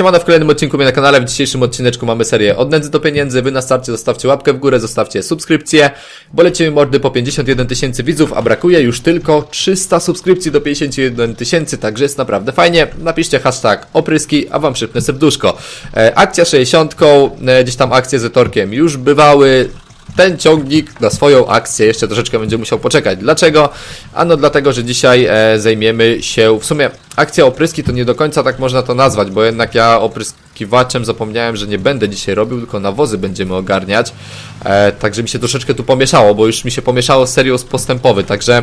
Siemano w kolejnym odcinku mnie na kanale. W dzisiejszym odcineczku mamy serię od nędzy do pieniędzy. Wy na starcie zostawcie łapkę w górę, zostawcie subskrypcję, bo lecimy mordy po 51 tysięcy widzów, a brakuje już tylko 300 subskrypcji do 51 tysięcy, także jest naprawdę fajnie. Napiszcie hashtag opryski, a wam szybne serduszko. E, akcja 60, e, gdzieś tam akcje z Etorkiem już bywały. Ten ciągnik na swoją akcję jeszcze troszeczkę będzie musiał poczekać. Dlaczego? Ano dlatego, że dzisiaj e, zajmiemy się, w sumie akcja opryski to nie do końca tak można to nazwać, bo jednak ja opryskiwaczem zapomniałem, że nie będę dzisiaj robił, tylko nawozy będziemy ogarniać. E, także mi się troszeczkę tu pomieszało, bo już mi się pomieszało z postępowy, także...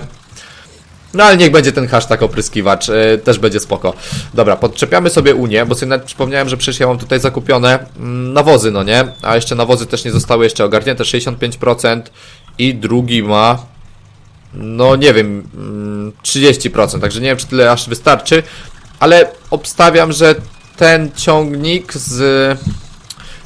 No ale niech będzie ten hashtag opryskiwacz, e, też będzie spoko. Dobra, podczepiamy sobie Unię, bo sobie nawet przypomniałem, że przecież ja mam tutaj zakupione mm, nawozy, no nie? A jeszcze nawozy też nie zostały jeszcze ogarnięte, 65% i drugi ma, no nie wiem, mm, 30%, także nie wiem, czy tyle aż wystarczy, ale obstawiam, że ten ciągnik z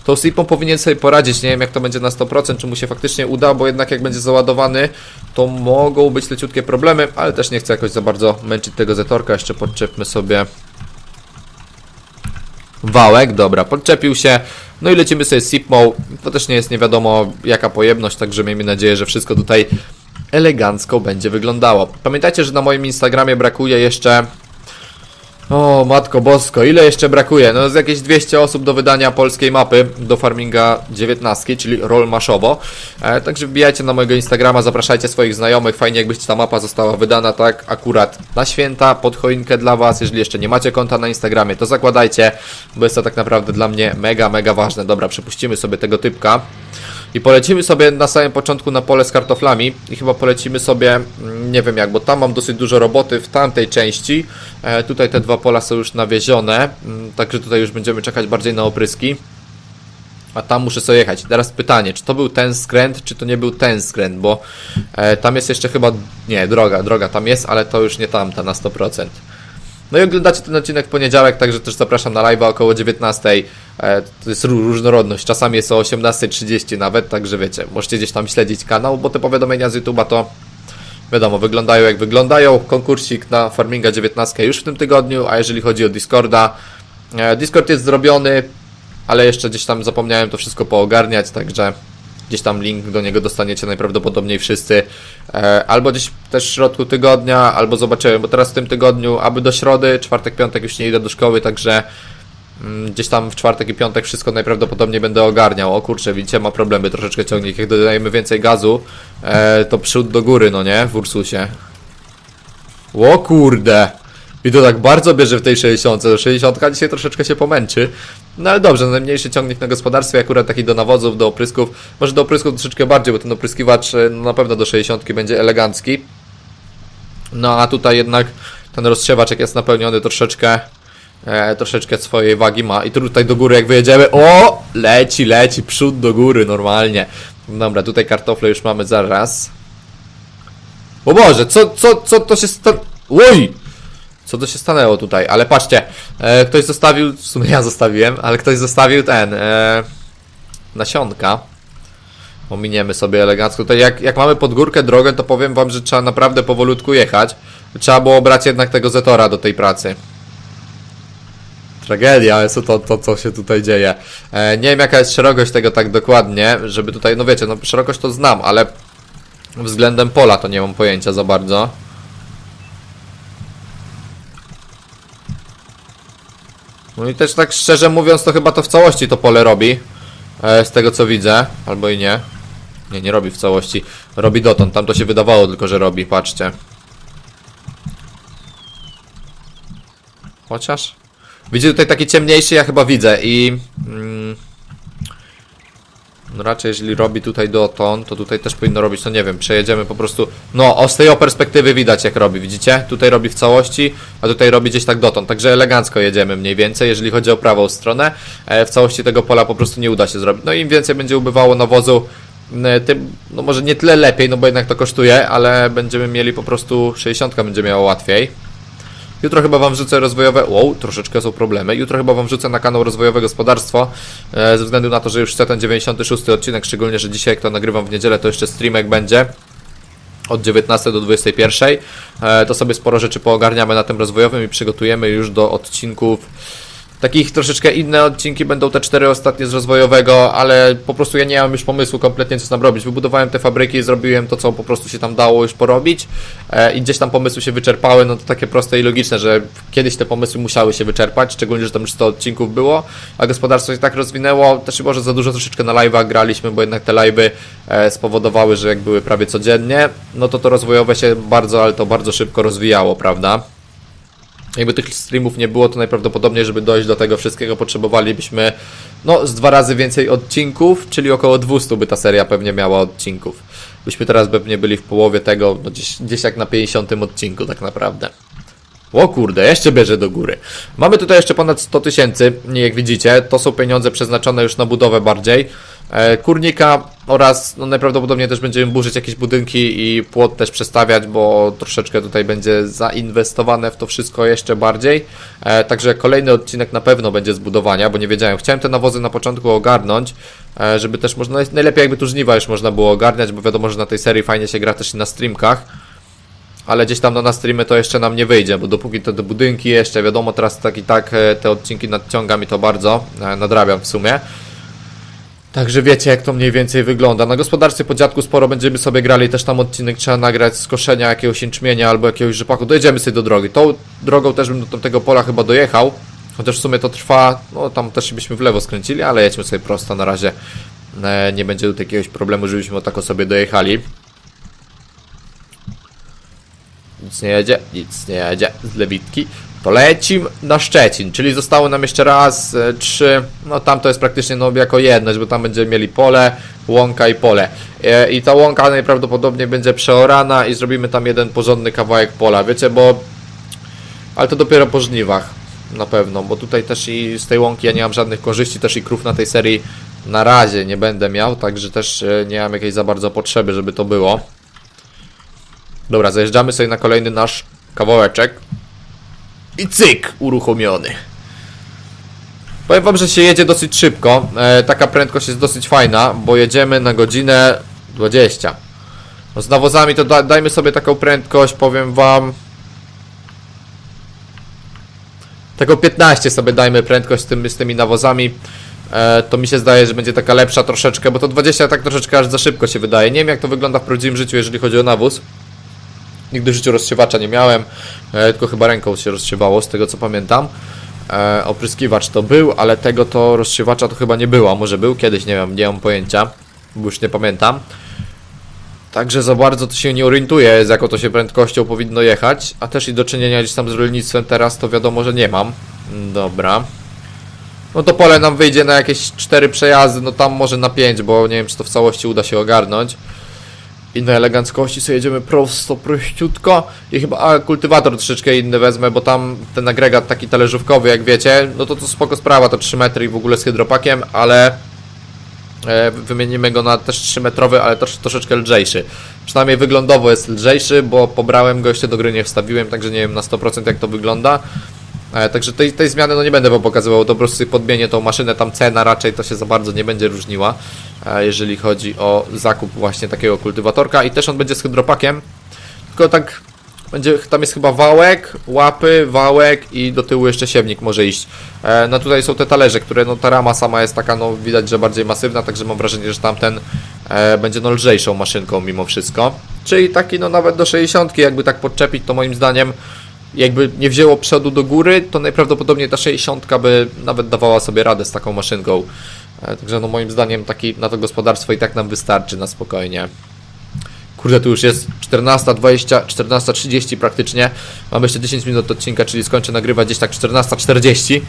tą slipą powinien sobie poradzić. Nie wiem, jak to będzie na 100%, czy mu się faktycznie uda, bo jednak jak będzie załadowany, to mogą być leciutkie problemy, ale też nie chcę jakoś za bardzo męczyć tego zetorka. Jeszcze podczepmy sobie wałek. Dobra, podczepił się. No i lecimy sobie z Sipmą. To też nie jest nie wiadomo jaka pojemność, także miejmy nadzieję, że wszystko tutaj elegancko będzie wyglądało. Pamiętajcie, że na moim Instagramie brakuje jeszcze o, matko bosko, ile jeszcze brakuje? No z jakieś 200 osób do wydania polskiej mapy do farminga 19, czyli roll maszowo. E, także wbijajcie na mojego Instagrama, zapraszajcie swoich znajomych. Fajnie jakbyś ta mapa została wydana tak akurat na święta, pod choinkę dla was. Jeżeli jeszcze nie macie konta na Instagramie, to zakładajcie, bo jest to tak naprawdę dla mnie mega, mega ważne. Dobra, przepuścimy sobie tego typka. I polecimy sobie na samym początku na pole z kartoflami i chyba polecimy sobie, mm, nie wiem jak, bo tam mam dosyć dużo roboty w tamtej części. E, tutaj te dwa pola są już nawiezione, mm, także tutaj już będziemy czekać bardziej na opryski. A tam muszę sobie jechać. Teraz pytanie, czy to był ten skręt, czy to nie był ten skręt, bo e, tam jest jeszcze chyba, nie, droga, droga tam jest, ale to już nie tamta na 100%. No i oglądacie ten odcinek w poniedziałek, także też zapraszam na live'a około 19. E, to jest ró- różnorodność, czasami jest o 18.30 nawet, także wiecie, możecie gdzieś tam śledzić kanał, bo te powiadomienia z YouTube'a to wiadomo, wyglądają jak wyglądają. Konkursik na Farminga 19 już w tym tygodniu, a jeżeli chodzi o Discorda, e, Discord jest zrobiony, ale jeszcze gdzieś tam zapomniałem to wszystko poogarniać, także gdzieś tam link do niego dostaniecie najprawdopodobniej wszyscy. E, albo gdzieś też w środku tygodnia, albo zobaczymy, bo teraz w tym tygodniu, aby do środy, czwartek, piątek już nie idę do szkoły, także mm, gdzieś tam w czwartek i piątek wszystko najprawdopodobniej będę ogarniał. O kurczę, widzicie, ma problemy troszeczkę ciągnik. Jak dodajemy więcej gazu, e, to przód do góry, no nie? W Ursusie. O kurde! I to tak bardzo bierze w tej 60. 60 dzisiaj troszeczkę się pomęczy. No ale dobrze, no najmniejszy ciągnik na gospodarstwie, akurat taki do nawozów, do oprysków. Może do oprysków troszeczkę bardziej, bo ten opryskiwacz e, no, na pewno do 60 będzie elegancki. No a tutaj jednak ten rozsiewacz jak jest napełniony troszeczkę e, troszeczkę swojej wagi ma. I tu tutaj do góry jak wyjedziemy, o! Leci, leci, przód do góry normalnie. Dobra, tutaj kartofle już mamy zaraz. O Boże, co, co, co to się sta... Oj! Co to się stanęło tutaj? Ale patrzcie, e, ktoś zostawił, w sumie ja zostawiłem, ale ktoś zostawił ten, e, nasionka. Ominiemy sobie elegancko. Tutaj jak, jak mamy pod górkę drogę, to powiem wam, że trzeba naprawdę powolutku jechać. Trzeba było brać jednak tego Zetora do tej pracy. Tragedia, jest to, to co się tutaj dzieje. E, nie wiem jaka jest szerokość tego tak dokładnie, żeby tutaj, no wiecie, no szerokość to znam, ale względem pola to nie mam pojęcia za bardzo. No i też tak szczerze mówiąc, to chyba to w całości to pole robi. E, z tego co widzę, albo i nie. Nie, nie robi w całości. Robi dotąd, tam to się wydawało tylko, że robi, patrzcie. Chociaż. Widzicie tutaj taki ciemniejszy, ja chyba widzę i... Mm, no raczej jeżeli robi tutaj dotąd, to tutaj też powinno robić, to nie wiem, przejedziemy po prostu... No, o, z tej o perspektywy widać jak robi, widzicie? Tutaj robi w całości, a tutaj robi gdzieś tak dotąd, także elegancko jedziemy mniej więcej, jeżeli chodzi o prawą stronę. E, w całości tego pola po prostu nie uda się zrobić. No im więcej będzie ubywało nawozu, m, tym, no może nie tyle lepiej, no bo jednak to kosztuje, ale będziemy mieli po prostu 60 będzie miała łatwiej. Jutro chyba wam wrzucę rozwojowe. Wow, troszeczkę są problemy. Jutro chyba wam wrzucę na kanał rozwojowe gospodarstwo. E, ze względu na to, że już chcę ten 96 odcinek, szczególnie, że dzisiaj, jak to nagrywam w niedzielę, to jeszcze streamek będzie. Od 19 do 21. E, to sobie sporo rzeczy poogarniamy na tym rozwojowym i przygotujemy już do odcinków Takich troszeczkę inne odcinki będą te cztery ostatnie z rozwojowego, ale po prostu ja nie mam już pomysłu kompletnie co tam robić. Wybudowałem te fabryki zrobiłem to, co po prostu się tam dało już porobić e, i gdzieś tam pomysły się wyczerpały, no to takie proste i logiczne, że kiedyś te pomysły musiały się wyczerpać, szczególnie, że tam już 100 odcinków było, a gospodarstwo się tak rozwinęło, też może za dużo troszeczkę na live'ach graliśmy, bo jednak te live'y e, spowodowały, że jak były prawie codziennie, no to to rozwojowe się bardzo, ale to bardzo szybko rozwijało, prawda? Jakby tych streamów nie było, to najprawdopodobniej, żeby dojść do tego wszystkiego, potrzebowalibyśmy no, z dwa razy więcej odcinków, czyli około 200 by ta seria pewnie miała odcinków. Byśmy teraz pewnie byli w połowie tego, no gdzieś, gdzieś jak na 50 odcinku tak naprawdę. O kurde, jeszcze bierze do góry. Mamy tutaj jeszcze ponad 100 tysięcy, jak widzicie. To są pieniądze przeznaczone już na budowę bardziej. E, kurnika oraz no, najprawdopodobniej też będziemy burzyć jakieś budynki i płot też przestawiać, bo troszeczkę tutaj będzie zainwestowane w to wszystko jeszcze bardziej. E, także kolejny odcinek na pewno będzie z budowania, bo nie wiedziałem. Chciałem te nawozy na początku ogarnąć, e, żeby też można, najlepiej jakby tu żniwa już można było ogarniać, bo wiadomo, że na tej serii fajnie się gra też i na streamkach ale gdzieś tam no, na streamy to jeszcze nam nie wyjdzie, bo dopóki te, te budynki jeszcze, wiadomo, teraz tak i tak e, te odcinki nadciąga mi to bardzo, e, nadrabiam w sumie. Także wiecie, jak to mniej więcej wygląda. Na gospodarstwie po dziadku sporo będziemy sobie grali, też tam odcinek trzeba nagrać z koszenia jakiegoś jęczmienia albo jakiegoś rzepaku. Dojedziemy sobie do drogi. Tą drogą też bym do tego pola chyba dojechał, chociaż w sumie to trwa, no tam też byśmy w lewo skręcili, ale jedźmy sobie prosto na razie. E, Nie będzie tutaj jakiegoś problemu, żebyśmy o tako sobie dojechali. Nic nie jedzie, nic nie jedzie z Lewitki. To lecim na Szczecin, czyli zostało nam jeszcze raz e, trzy, no tam to jest praktycznie no jako jedność, bo tam będziemy mieli pole, łąka i pole. E, I ta łąka najprawdopodobniej będzie przeorana i zrobimy tam jeden porządny kawałek pola, wiecie, bo... Ale to dopiero po żniwach, na pewno, bo tutaj też i z tej łąki ja nie mam żadnych korzyści, też i krów na tej serii na razie nie będę miał, także też e, nie mam jakiejś za bardzo potrzeby, żeby to było. Dobra, zajeżdżamy sobie na kolejny nasz kawałeczek. I cyk, uruchomiony. Powiem wam, że się jedzie dosyć szybko. E, taka prędkość jest dosyć fajna, bo jedziemy na godzinę 20. No z nawozami to da, dajmy sobie taką prędkość, powiem wam. Taką 15 sobie dajmy prędkość z, tym, z tymi nawozami. E, to mi się zdaje, że będzie taka lepsza troszeczkę, bo to 20 tak troszeczkę aż za szybko się wydaje. Nie wiem jak to wygląda w prawdziwym życiu, jeżeli chodzi o nawóz. Nigdy w życiu rozsiewacza nie miałem, e, tylko chyba ręką się rozsiewało, z tego co pamiętam. E, opryskiwacz to był, ale tego to rozsiewacza to chyba nie było. Może był kiedyś, nie wiem, nie mam pojęcia, bo już nie pamiętam. Także za bardzo to się nie orientuję, z jaką to się prędkością powinno jechać. A też i do czynienia gdzieś tam z rolnictwem teraz to wiadomo, że nie mam. Dobra. No to pole nam wyjdzie na jakieś 4 przejazdy, no tam może na 5, bo nie wiem czy to w całości uda się ogarnąć. I na eleganckości sobie jedziemy prosto, prościutko i chyba a, kultywator troszeczkę inny wezmę, bo tam ten agregat taki talerzówkowy, jak wiecie, no to to spoko sprawa, to 3 metry i w ogóle z hydropakiem, ale e, wymienimy go na też 3 metrowy, ale trosz, troszeczkę lżejszy. Przynajmniej wyglądowo jest lżejszy, bo pobrałem go jeszcze do gry nie wstawiłem, także nie wiem na 100% jak to wygląda. E, także tej, tej zmiany no nie będę wam pokazywał, to po prostu podmienię tą maszynę, tam cena raczej to się za bardzo nie będzie różniła, e, jeżeli chodzi o zakup właśnie takiego kultywatorka i też on będzie z hydropakiem, tylko tak będzie, tam jest chyba wałek, łapy, wałek i do tyłu jeszcze siewnik może iść. E, no tutaj są te talerze, które no ta rama sama jest taka no widać, że bardziej masywna, także mam wrażenie, że tamten będzie no lżejszą maszynką mimo wszystko. Czyli taki no nawet do 60 jakby tak podczepić to moim zdaniem jakby nie wzięło przodu do góry, to najprawdopodobniej ta 60 by nawet dawała sobie radę z taką maszynką. E, Także no moim zdaniem taki na to gospodarstwo i tak nam wystarczy na spokojnie. Kurde, tu już jest 14.20, 14.30 praktycznie. Mamy jeszcze 10 minut odcinka, czyli skończę nagrywać gdzieś tak 14.40.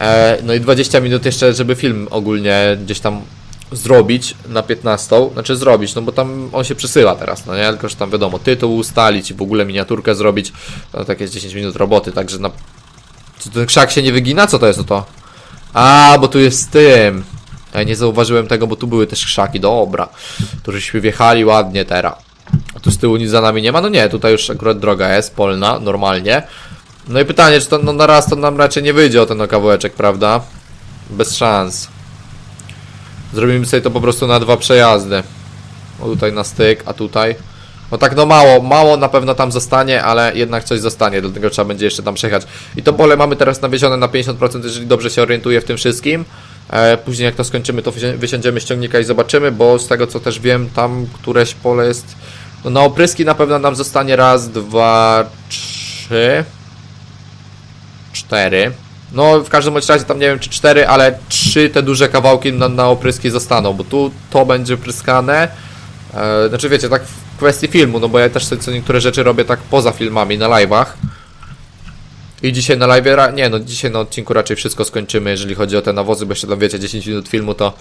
E, no i 20 minut jeszcze, żeby film ogólnie gdzieś tam zrobić na 15. Znaczy zrobić, no bo tam on się przesyła teraz, no nie? Tylko, że tam wiadomo, tytuł ustalić i w ogóle miniaturkę zrobić. No tak jest 10 minut roboty, także na... Czy ten krzak się nie wygina? Co to jest o to? A, bo tu jest z tym. Ja nie zauważyłem tego, bo tu były też krzaki. Dobra. Tu żeśmy wjechali ładnie teraz. Tu z tyłu nic za nami nie ma? No nie, tutaj już akurat droga jest polna, normalnie. No i pytanie, czy to no, na raz to nam raczej nie wyjdzie o ten kawałeczek, prawda? Bez szans. Zrobimy sobie to po prostu na dwa przejazdy. O tutaj na styk, a tutaj. No tak no mało, mało na pewno tam zostanie, ale jednak coś zostanie, dlatego trzeba będzie jeszcze tam przejechać. I to pole mamy teraz nawiezione na 50%, jeżeli dobrze się orientuję w tym wszystkim. E, później jak to skończymy, to wysi- wysiądziemy z ciągnika i zobaczymy, bo z tego co też wiem, tam któreś pole jest... No na opryski na pewno nam zostanie raz, dwa, trzy, cztery. No w każdym razie tam nie wiem czy cztery, ale trzy te duże kawałki na, na opryski zostaną, bo tu to będzie pryskane. E, znaczy wiecie, tak w kwestii filmu, no bo ja też co niektóre rzeczy robię tak poza filmami, na live'ach. I dzisiaj na live, nie no, dzisiaj na odcinku raczej wszystko skończymy, jeżeli chodzi o te nawozy, bo jeszcze tam wiecie, 10 minut filmu to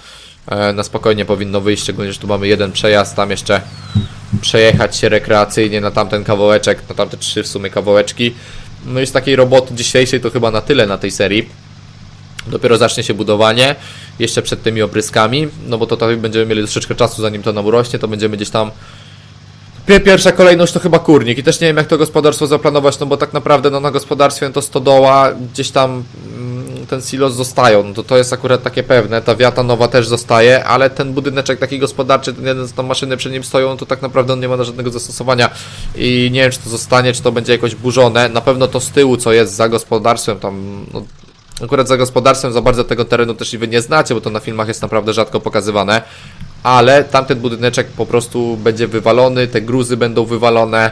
e, na spokojnie powinno wyjść, szczególnie, że tu mamy jeden przejazd, tam jeszcze przejechać się rekreacyjnie na tamten kawałeczek, na tamte trzy w sumie kawałeczki. No i z takiej roboty dzisiejszej to chyba na tyle na tej serii. Dopiero zacznie się budowanie, jeszcze przed tymi opryskami, no bo to tutaj będziemy mieli troszeczkę czasu zanim to nam urośnie, to będziemy gdzieś tam Pier- Pierwsza kolejność to chyba kurnik i też nie wiem jak to gospodarstwo zaplanować, no bo tak naprawdę no, na gospodarstwie to stodoła, gdzieś tam mm, ten silos zostają, no to to jest akurat takie pewne, ta wiata nowa też zostaje, ale ten budyneczek taki gospodarczy, ten jeden, tam maszyny przy nim stoją, to tak naprawdę on nie ma na żadnego zastosowania. I nie wiem czy to zostanie, czy to będzie jakoś burzone, na pewno to z tyłu co jest za gospodarstwem, tam no, Akurat za gospodarstwem za bardzo tego terenu też i wy nie znacie, bo to na filmach jest naprawdę rzadko pokazywane. Ale tamten budyneczek po prostu będzie wywalony, te gruzy będą wywalone,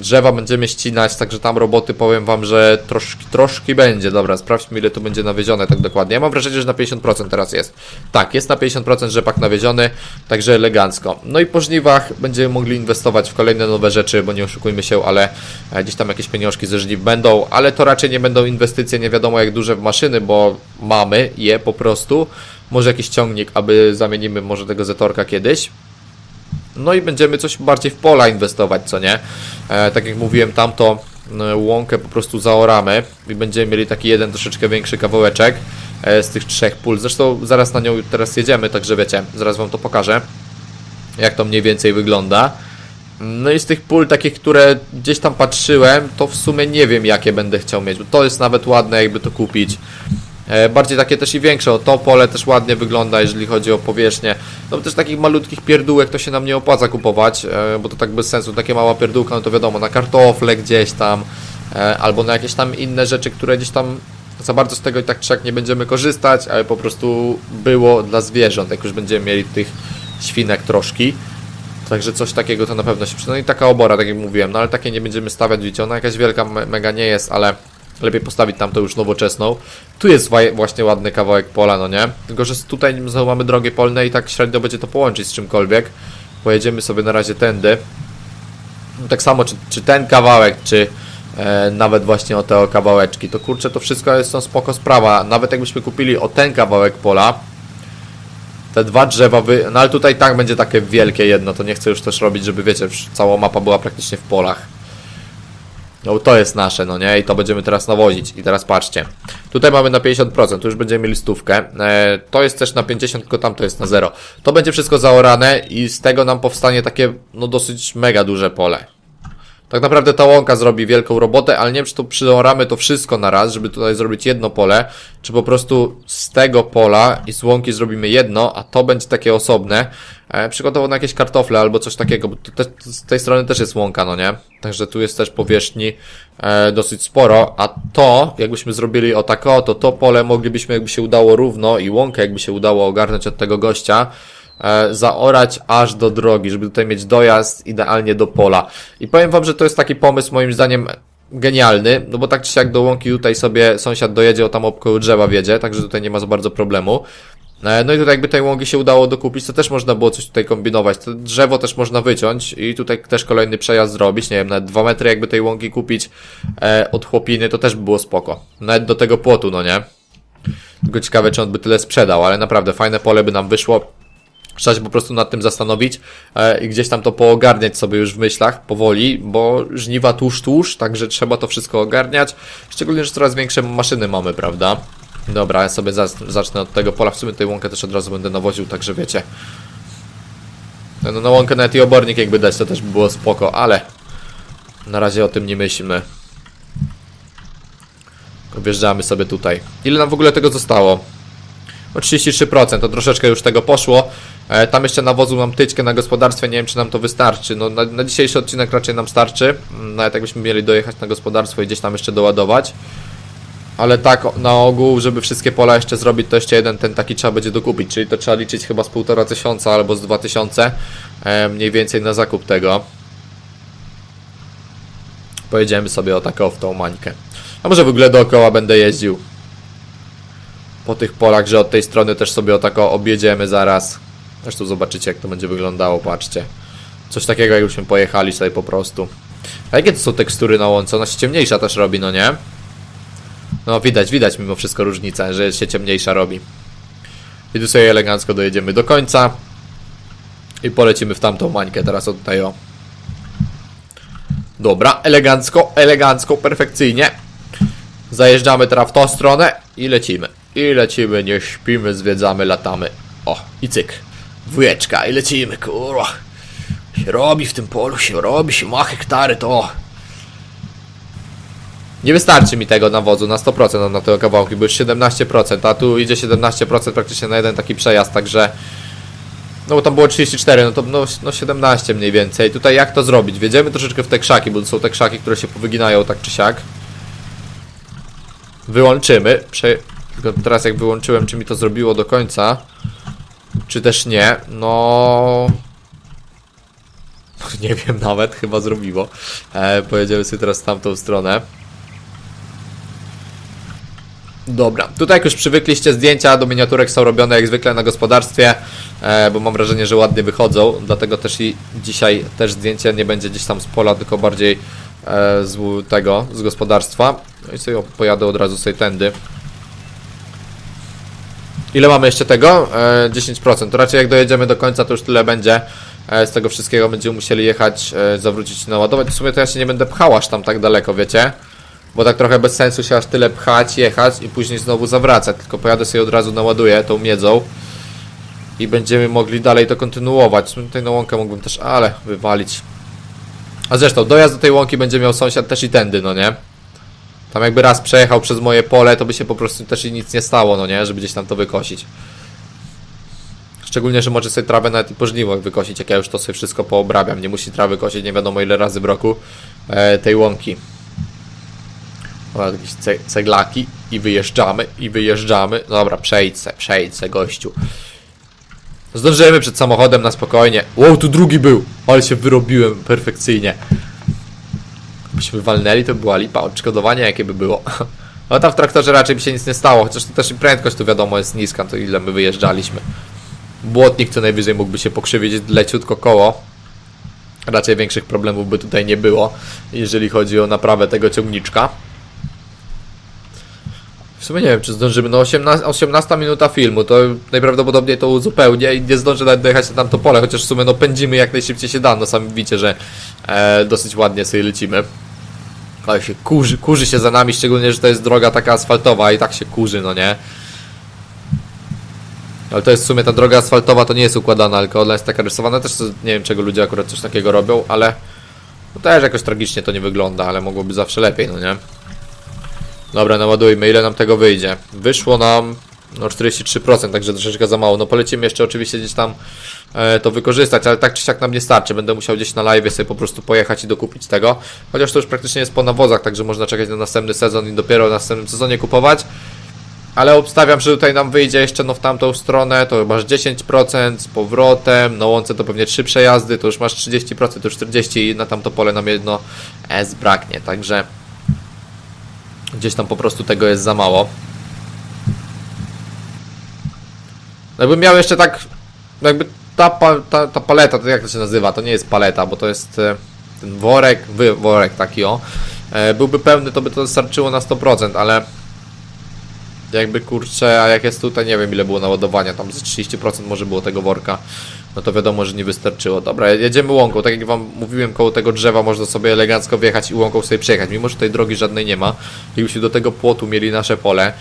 drzewa będziemy ścinać, także tam roboty powiem wam, że troszki, troszki będzie. Dobra, sprawdźmy ile to będzie nawiezione tak dokładnie. Ja mam wrażenie, że na 50% teraz jest. Tak, jest na 50% rzepak nawieziony, także elegancko. No i po żniwach będziemy mogli inwestować w kolejne nowe rzeczy, bo nie oszukujmy się, ale e, gdzieś tam jakieś pieniążki ze żniw będą, ale to raczej nie będą inwestycje nie wiadomo jak duże w maszyny, bo mamy je po prostu. Może jakiś ciągnik, aby zamienimy może tego Zetorka kiedyś. No i będziemy coś bardziej w pola inwestować, co nie? E, tak jak mówiłem, tamto e, łąkę po prostu zaoramy i będziemy mieli taki jeden troszeczkę większy kawałeczek e, z tych trzech pól. Zresztą zaraz na nią teraz jedziemy, także wiecie, zaraz wam to pokażę, jak to mniej więcej wygląda. No i z tych pól takich, które gdzieś tam patrzyłem, to w sumie nie wiem jakie będę chciał mieć, bo to jest nawet ładne jakby to kupić. E, Bardziej takie też i większe, o to pole też ładnie wygląda, jeżeli chodzi o powierzchnię. No też takich malutkich pierdółek to się nam nie opłaca kupować, e, bo to tak bez sensu, takie mała pierdółka, no to wiadomo, na kartofle gdzieś tam, e, albo na jakieś tam inne rzeczy, które gdzieś tam za bardzo z tego i tak czy jak nie będziemy korzystać, ale po prostu było dla zwierząt, jak już będziemy mieli tych świnek troszki. Także coś takiego to na pewno się przyda. No i taka obora, tak jak mówiłem, no ale takie nie będziemy stawiać, wiecie, ona jakaś wielka, me- mega nie jest, ale lepiej postawić tam to już nowoczesną. Tu jest właśnie ładny kawałek pola, no nie? Tylko, że tutaj znowu mamy drogie polne i tak średnio będzie to połączyć z czymkolwiek. Pojedziemy sobie na razie tędy. No Tak samo, czy, czy ten kawałek, czy e, nawet właśnie o te o kawałeczki, to kurczę, to wszystko jest to spoko sprawa. Nawet jakbyśmy kupili o ten kawałek pola, te dwa drzewa, wy... no ale tutaj tak będzie takie wielkie jedno, to nie chcę już też robić, żeby wiecie, cała mapa była praktycznie w polach. No to jest nasze, no nie? I to będziemy teraz nawozić. I teraz patrzcie. Tutaj mamy na 50%, tu już będziemy mieli stówkę. E, to jest też na 50, tylko tam to jest na 0. To będzie wszystko zaorane i z tego nam powstanie takie, no dosyć mega duże pole. Tak naprawdę ta łąka zrobi wielką robotę, ale nie wiem, czy to przyoramy to wszystko na raz, żeby tutaj zrobić jedno pole, czy po prostu z tego pola i z łąki zrobimy jedno, a to będzie takie osobne. E, przygotował na jakieś kartofle albo coś takiego, bo też, z tej strony też jest łąka, no nie? Także tu jest też powierzchni e, dosyć sporo, a to, jakbyśmy zrobili o tak o, to to pole moglibyśmy, jakby się udało równo i łąkę jakby się udało ogarnąć od tego gościa, e, zaorać aż do drogi, żeby tutaj mieć dojazd idealnie do pola. I powiem wam, że to jest taki pomysł moim zdaniem genialny, no bo tak czy siak do łąki tutaj sobie sąsiad dojedzie, o tam obkoło drzewa wiedzie, także tutaj nie ma za bardzo problemu. E, No i tutaj jakby tej łąki się udało dokupić, to też można było coś tutaj kombinować. To drzewo też można wyciąć i tutaj też kolejny przejazd zrobić, nie wiem, nawet dwa metry jakby tej łąki kupić e, od chłopiny, to też by było spoko. Nawet do tego płotu, no nie? Tylko ciekawe, czy on by tyle sprzedał, ale naprawdę fajne pole by nam wyszło. Trzeba się po prostu nad tym zastanowić e, i gdzieś tam to poogarniać sobie już w myślach powoli, bo żniwa tuż, tuż, także trzeba to wszystko ogarniać. Szczególnie, że coraz większe maszyny mamy, prawda? Dobra, ja sobie zacznę od tego pola. W sumie tej łąkę też od razu będę nawoził, także wiecie. No na łąkę nawet i obornik jakby dać, to też by było spoko, ale na razie o tym nie myślmy. Wjeżdżamy sobie tutaj. Ile nam w ogóle tego zostało? O 33%, to troszeczkę już tego poszło. E, tam jeszcze nawozu mam tyczkę na gospodarstwie, nie wiem czy nam to wystarczy. No, na, na dzisiejszy odcinek raczej nam starczy, Mm, nawet jakbyśmy mieli dojechać na gospodarstwo i gdzieś tam jeszcze doładować. Ale tak na ogół, żeby wszystkie pola jeszcze zrobić, to jeszcze jeden ten taki trzeba będzie dokupić, czyli to trzeba liczyć chyba z półtora tysiąca albo z dwa tysiące e, mniej więcej na zakup tego. Pojedziemy sobie o taką w tą mańkę. A może w ogóle dookoła będę jeździł po tych polach, że od tej strony też sobie o taką objedziemy zaraz. Zresztą zobaczycie jak to będzie wyglądało, patrzcie. Coś takiego jakbyśmy pojechali sobie po prostu. A jakie to są tekstury na łące? Ona się ciemniejsza też robi, no nie? No widać, widać mimo wszystko różnicę, że się ciemniejsza robi. I tu sobie elegancko dojedziemy do końca. I polecimy w tamtą mańkę teraz od tutaj o. Dobra, elegancko, elegancko, perfekcyjnie. Zajeżdżamy teraz w tą stronę i lecimy. I lecimy, nie śpimy, zwiedzamy, latamy. O, i cyk. Dwójeczka i lecimy, kurwa. Się robi w tym polu, się robi, się ma hektary, to... Nie wystarczy mi tego nawozu na 100% na te kawałki, bo już 17%, a tu idzie 17% praktycznie na jeden taki przejazd, także... No bo tam było 34, no to no, no 17 mniej więcej. Tutaj jak to zrobić? Wjedziemy troszeczkę w te krzaki, bo to są te krzaki, które się powyginają tak czy siak. Wyłączymy. Prze... Tylko teraz jak wyłączyłem, czy mi to zrobiło do końca, czy też nie, no... Nie wiem nawet, chyba zrobiło. E, pojedziemy sobie teraz w tamtą stronę. Dobra, tutaj jak już przywykliście zdjęcia do miniaturek są robione jak zwykle na gospodarstwie, e, bo mam wrażenie, że ładnie wychodzą, dlatego też i dzisiaj też zdjęcie nie będzie gdzieś tam z pola, tylko bardziej e, z tego, z gospodarstwa. No i sobie pojadę od razu sobie tędy. Ile mamy jeszcze tego? E, 10%. To raczej jak dojedziemy do końca, to już tyle będzie. E, z tego wszystkiego będziemy musieli jechać, e, zawrócić i naładować. W sumie to ja się nie będę pchał aż tam tak daleko, wiecie? Bo tak trochę bez sensu się aż tyle pchać, jechać i później znowu zawracać. Tylko pojadę sobie od razu naładuję tą miedzą. I będziemy mogli dalej to kontynuować. Tutaj na łąkę mógłbym też, ale wywalić. A zresztą, dojazd do tej łąki będzie miał sąsiad też i tędy, no nie? Tam jakby raz przejechał przez moje pole, to by się po prostu też i nic nie stało, no nie? Żeby gdzieś tam to wykosić. Szczególnie, że może sobie trawę nawet i po wykosić, jak ja już to sobie wszystko poobrabiam. Nie musi trawy kosić nie wiadomo ile razy w roku e, tej łąki. Dobra, jakieś ce ceglaki i wyjeżdżamy, i wyjeżdżamy. Dobra, przejdź se, przejdź se, gościu. Zdążymy przed samochodem na spokojnie. Wow, tu drugi był! Ale się wyrobiłem perfekcyjnie. Byśmy walnęli, to była lipa. Odszkodowanie jakie by było. No tam w traktorze raczej by się nic nie stało, chociaż to też i prędkość tu wiadomo jest niska, to ile my wyjeżdżaliśmy. Błotnik co najwyżej mógłby się pokrzywić leciutko koło. Raczej większych problemów by tutaj nie było, jeżeli chodzi o naprawę tego ciągniczka. W sumie nie wiem, czy zdążymy. No 18, 18 minuta filmu, to najprawdopodobniej to uzupełnię i nie zdążę nawet dojechać na tamto pole, chociaż w sumie no pędzimy jak najszybciej się da. No sami widzicie, że e, dosyć ładnie sobie lecimy. Ale się kurzy, kurzy się za nami, szczególnie, że to jest droga taka asfaltowa i tak się kurzy, no nie? Ale to jest w sumie ta droga asfaltowa, to nie jest układana, tylko ona jest taka rysowana. Też nie wiem, czego ludzie akurat coś takiego robią, ale no też jakoś tragicznie to nie wygląda, ale mogłoby zawsze lepiej, no nie? Dobra, naładujmy, ile nam tego wyjdzie? Wyszło nam no 43%, także troszeczkę za mało. No polecimy jeszcze oczywiście gdzieś tam e, to wykorzystać, ale tak czy siak nam nie starczy. Będę musiał gdzieś na live sobie po prostu pojechać i dokupić tego. Chociaż to już praktycznie jest po nawozach, także można czekać na następny sezon i dopiero w następnym sezonie kupować. Ale obstawiam, że tutaj nam wyjdzie jeszcze no w tamtą stronę, to masz 10% z powrotem, na łące to pewnie 3 przejazdy, to już masz 30%, to już 40% i na tamto pole nam jedno S braknie, także gdzieś tam po prostu tego jest za mało. Jakbym miał jeszcze tak, no jakby ta, ta, ta paleta, to jak to się nazywa, to nie jest paleta, bo to jest e, ten worek, wy, worek taki o, e, byłby pełny, to by to starczyło na 100%, ale jakby kurczę, a jak jest tutaj, nie wiem ile było naładowania, tam z 30% może było tego worka, no to wiadomo, że nie wystarczyło. Dobra, jedziemy łąką, tak jak wam mówiłem, koło tego drzewa można sobie elegancko wjechać i łąką sobie przejechać, mimo że tej drogi żadnej nie ma. Gdybyśmy do tego płotu mieli nasze pole,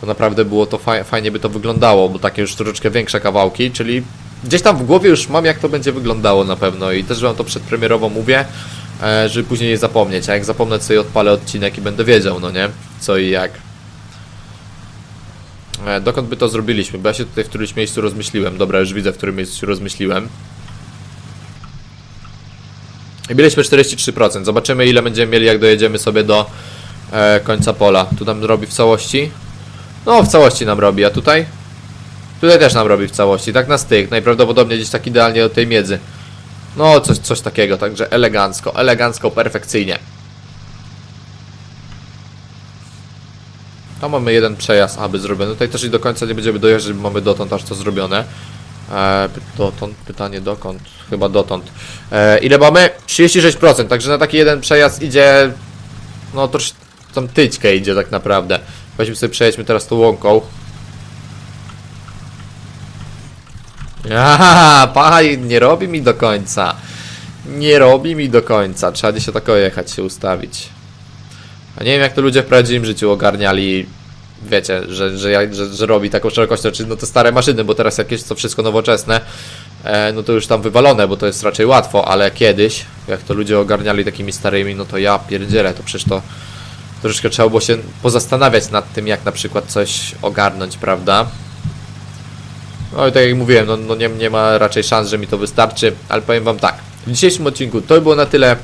to naprawdę było to faj, fajnie by to wyglądało, bo takie już troszeczkę większe kawałki, czyli gdzieś tam w głowie już mam jak to będzie wyglądało na pewno i też wam to przedpremierowo mówię, e, żeby później nie zapomnieć, a jak zapomnę sobie odpalę odcinek i będę wiedział, no nie, co i jak. E, dokąd by to zrobiliśmy? Bo ja się tutaj w którymś miejscu rozmyśliłem. Dobra, już widzę, w którym miejscu się rozmyśliłem. I byliśmy 43%. Zobaczymy, ile będziemy mieli, jak dojedziemy sobie do e, końca pola. Tu nam robi w całości? No, w całości nam robi, a tutaj? Tutaj też nam robi w całości, tak na styk. Najprawdopodobniej gdzieś tak idealnie do tej miedzy. No, coś, coś takiego, także elegancko, elegancko, perfekcyjnie. Tam mamy jeden przejazd, aby zrobiony. Tutaj też i do końca nie będziemy dojeżdżać, bo mamy dotąd aż to zrobione. E, dotąd, pytanie dokąd? Chyba dotąd. E, ile mamy? 36%, także na taki jeden przejazd idzie... No trosz... tam tyćkę idzie tak naprawdę. Weźmy sobie, przejedźmy teraz tą łąką. Aha, paj, nie robi mi do końca. Nie robi mi do końca. Trzeba gdzieś się tak jechać, się ustawić. A nie wiem jak to ludzie w prawdziwym życiu ogarniali, wiecie, że, że, że, że robi taką szerokość, znaczy no to stare maszyny, bo teraz jakieś to wszystko nowoczesne, e, no to już tam wywalone, bo to jest raczej łatwo, ale kiedyś, jak to ludzie ogarniali takimi starymi, no to ja pierdzielę, to przecież to troszeczkę trzeba było się pozastanawiać nad tym, jak na przykład coś ogarnąć, prawda? No i tak jak mówiłem, no, no nie, nie ma raczej szans, że mi to wystarczy, ale powiem wam tak, w dzisiejszym odcinku to by było na tyle,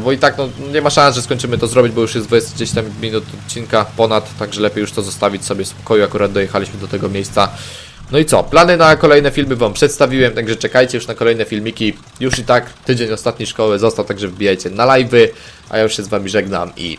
bo i tak no, nie ma szans, że skończymy to zrobić, bo już jest 20 gdzieś tam minut odcinka ponad, także lepiej już to zostawić sobie w spokoju, akurat dojechaliśmy do tego miejsca. No i co, plany na kolejne filmy wam przedstawiłem, także czekajcie już na kolejne filmiki, już i tak tydzień ostatniej szkoły został, także wbijajcie na live'y, a ja już się z wami żegnam i